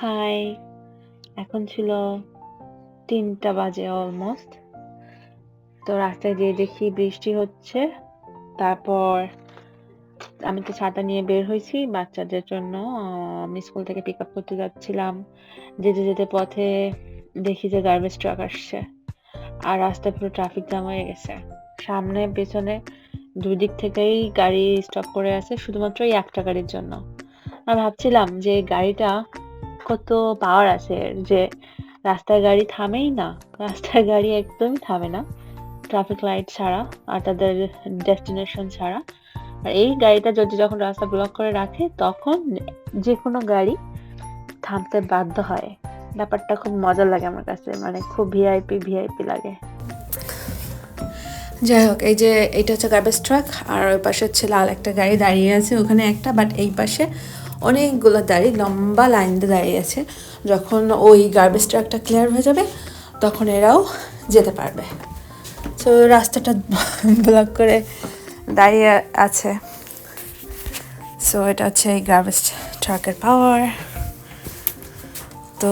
High, এখন ছিল তিনটা বাজে অলমোস্ট তো রাস্তায় যেয়ে দেখি বৃষ্টি হচ্ছে, তারপর আমি তো ছাতা নিয়ে বের হয়েছি বাচ্চাদের জন্য আমি স্কুল থেকে পিক আপ করতে যাচ্ছিলাম। যেতে যেতে পথে দেখি যে গার্বেজ ট্রাক আসছে, আর রাস্তায় পুরো ট্রাফিক জ্যাম হয়ে গেছে। সামনে, পেছনে দুই দিক থেকেই গাড়ি স্টপ করে আছে, শুধুমাত্র এই একটা গাড়ির জন্য। আর ভাবছিলাম যে গাড়িটা কত পাওয়ার আছে যে রাস্তায় গাড়ি থামেই না। রাস্তায় গাড়ি একদমই থামে না। ট্রাফিক লাইট ছাড়া আর তাদের ডেস্টিনেশন ছাড়া। আর এই গাড়িটা যদি যখন রাস্তা ব্লক করে রাখে, তখন যে কোনো গাড়ি থামতে বাধ্য হয়। ব্যাপারটা খুব মজা লাগে আমার কাছে মানে খুব ভিআইপি ভিআইপি লাগে। যাই হোক, এই যে এটা হচ্ছে গার্বেজ ট্রাক আর ওই পাশে হচ্ছে লাল একটা গাড়ি দাঁড়িয়ে আছে, ওখানে একটা বাট এই পাশে অনেকগুলো গাড়ি লম্বা লাইন দিয়ে দাঁড়িয়ে আছে। যখন ওই গার্বেজ ট্রাকটা ক্লিয়ার হয়ে যাবে, তখন এরাও যেতে পারবে। তো রাস্তাটা ব্লক করে দাঁড়িয়ে আছে। সো এটা হচ্ছে এই গার্বেজ ট্রাকের পাওয়ার তো,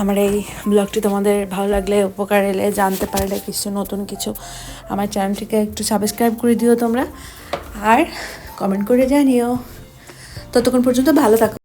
আমার এই ব্লগটি তোমাদের ভালো লাগলে, উপকার এলে জানতে পারলে কিছু নতুন কিছু, আমার চ্যানেলটিকে একটু সাবস্ক্রাইব করে দিও তোমরা। আর কমেন্ট করে জানিও। ততক্ষণ পর্যন্ত ভালো থাকো।